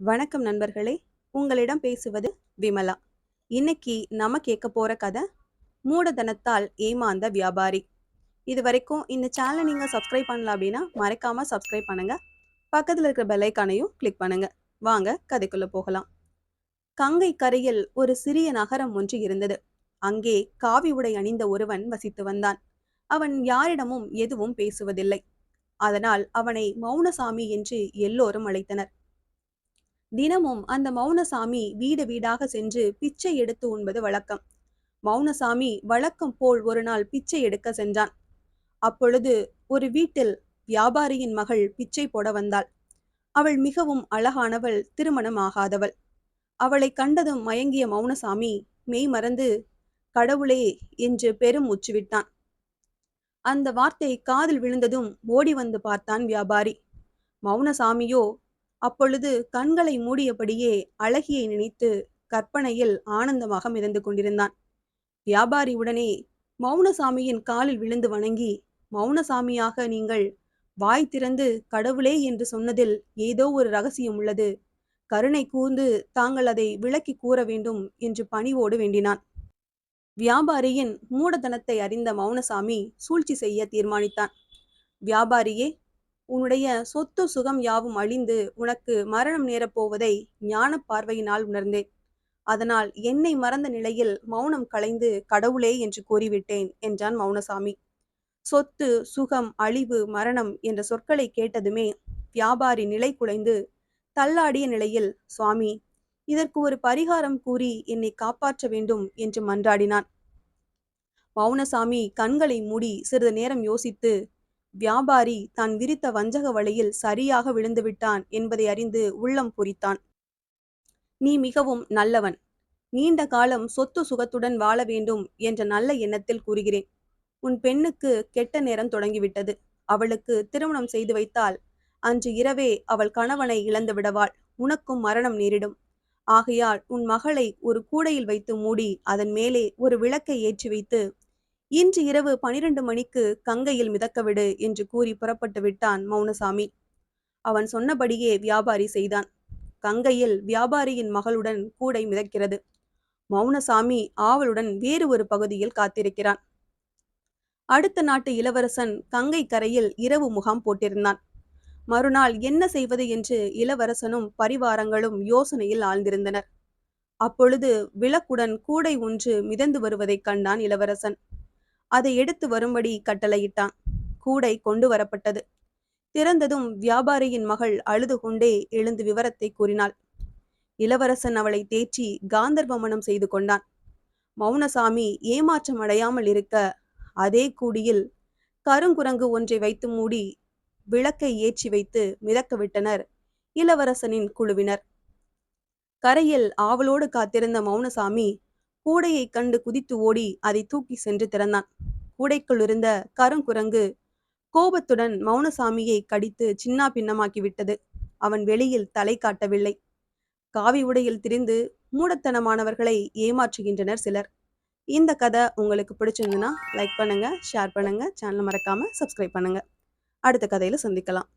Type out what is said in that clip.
வணக்கம் நண்பர்களே. உங்களிடம் பேசுவது விமலா. இன்னைக்கு நம்ம கேட்க போற கதை மூடதனத்தால் ஏமாந்த வியாபாரி. இது வரைக்கும் இந்த சேனலை நீங்க சப்ஸ்கிரைப் பண்ணல அப்படின்னா மறக்காம சப்ஸ்கிரைப் பண்ணுங்க. பக்கத்துல இருக்கிற பெல்லைக்கானையும் கிளிக் பண்ணுங்க. வாங்க கதைக்குள்ள போகலாம். கங்கை கரையில் ஒரு சிறிய நகரம் ஒன்று இருந்தது. அங்கே காவி உடை அணிந்த ஒருவன் வசித்து வந்தான். அவன் யாரிடமும் எதுவும் பேசுவதில்லை. அதனால் அவனை மௌனசாமி என்று எல்லோரும் அழைத்தனர். தினமும் அந்த மௌனசாமி வீடு வீடாக சென்று பிச்சை எடுத்து உண்பது வழக்கம். மௌனசாமி வழக்கம் போல் ஒரு நாள் பிச்சை எடுக்க சென்றான். அப்பொழுது ஒரு வீட்டில் வியாபாரியின் மகள் பிச்சை போட வந்தாள். அவள் மிகவும் அழகானவள் திருமணம் ஆகாதவள் அவளை கண்டதும் மயங்கிய மௌனசாமி மெய் மறந்து கடவுளே என்று பெரும் உச்சுவிட்டான். அந்த வார்த்தை காதில் விழுந்ததும் ஓடி வந்து பார்த்தான் வியாபாரி. மௌனசாமியோ அப்பொழுது கண்களை மூடியபடியே அழகியை நினைத்து கற்பனையில் ஆனந்தமாக மிதந்து கொண்டிருந்தான். வியாபாரி உடனே மௌனசாமியின் காலில் விழுந்து வணங்கி மௌனசாமியாக நீங்கள் வாய் திறந்து கடவுளே என்று சொன்னதில் ஏதோ ஒரு ரகசியம் உள்ளது. கருணை கூர்ந்து தாங்கள் அதை விளக்கி கூற வேண்டும் என்று பணிவோடு வேண்டினான். வியாபாரியின் மூடதனத்தை அறிந்த மௌனசாமி சூழ்ச்சி செய்ய தீர்மானித்தான். வியாபாரியே உன்னுடைய சொத்து சுகம் யாவும் அழிந்து உனக்கு மரணம் நேரப்போவதை ஞான பார்வையினால் உணர்ந்தேன். அதனால் என்னை மறந்த நிலையில் மௌனம் களைந்து கடவுளே என்று கூறிவிட்டேன் என்றான் மௌனசாமி. சொத்து சுகம் அழிவு மரணம் என்ற சொற்களை கேட்டதுமே வியாபாரி நிலை குலைந்து தள்ளாடிய நிலையில் சுவாமி இதற்கு ஒரு பரிகாரம் கூறி என்னை காப்பாற்ற வேண்டும் என்று மன்றாடினான். மௌனசாமி கண்களை மூடி சிறிது நேரம் யோசித்து வியாபாரி தான் விரித்த வஞ்சக வலையில் சரியாக விழுந்துவிட்டான் என்பதை அறிந்து உள்ளம் பொறித்தான். நீ மிகவும் நல்லவன். நீண்ட காலம் சொத்து சுகத்துடன் வாழ வேண்டும் என்ற நல்ல எண்ணத்தில் கூறுகிறேன். உன் பெண்ணுக்கு கெட்ட நேரம் தொடங்கிவிட்டது. அவளுக்கு திருமணம் செய்து வைத்தால் அன்று இரவே அவள் கணவனை இழந்து விடவாள். உனக்கும் மரணம் நேரிடும். ஆகையால் உன் மகளை ஒரு கூடையில் வைத்து மூடி அதன் மேலே ஒரு விளக்கை ஏற்றி வைத்து இன்று இரவு பனிரெண்டு மணிக்கு கங்கையில் மிதக்கவிடு என்று கூறி புறப்பட்டு விட்டான் மௌனசாமி. அவன் சொன்னபடியே வியாபாரி செய்தான். கங்கையில் வியாபாரியின் மகளுடன் கூடை மிதக்கிறது. மௌனசாமி ஆவலுடன் வேறு ஒரு பகுதியில் காத்திருக்கிறான். அடுத்த நாட்டு இளவரசன் கங்கை கரையில் இரவு முகாம் போட்டிருந்தான். மறுநாள் என்ன செய்வது என்று இளவரசனும் பரிவாரங்களும் யோசனையில் ஆழ்ந்திருந்தனர். அப்பொழுது விளக்குடன் கூடை ஒன்று மிதந்து வருவதைக் கண்டான் இளவரசன். அதை எடுத்து வரும்படி கட்டளையிட்டான். கூடை கொண்டு வரப்பட்டது. திறந்ததும் வியாபாரியின் மகள் அழுது கொண்டே எழுந்து விவரத்தை கூறினாள். இளவரசன் அவளை தேற்றி காந்தர்வ மனம் செய்து கொண்டான். மௌனசாமி ஏமாற்றம் அடையாமல் இருக்க அதே கூடியில் கருங்குரங்கு ஒன்றை வைத்து மூடி விளக்கை ஏற்றி வைத்து மிதக்க விட்டனர் இளவரசனின் குழுவினர். கரையில் ஆவலோடு காத்திருந்த மௌனசாமி கூடையைக் கண்டு குதித்து ஓடி அதை தூக்கி சென்று திறந்தான். கூடைக்குள் இருந்த கருங்குரங்கு கோபத்துடன் மௌனசாமியை கடித்து சின்னா பின்னமாக்கி விட்டது. அவன் வெளியில் தலை காட்டவில்லை. காவி உடையில் திரிந்து மூடத்தனமானவர்களை ஏமாற்றுகின்றனர் சிலர். இந்த கதை உங்களுக்கு பிடிச்சிருந்துன்னா லைக் பண்ணுங்க ஷேர் பண்ணுங்க சேனல் மறக்காம சப்ஸ்கிரைப் பண்ணுங்க. அடுத்த கதையில சந்திக்கலாம்.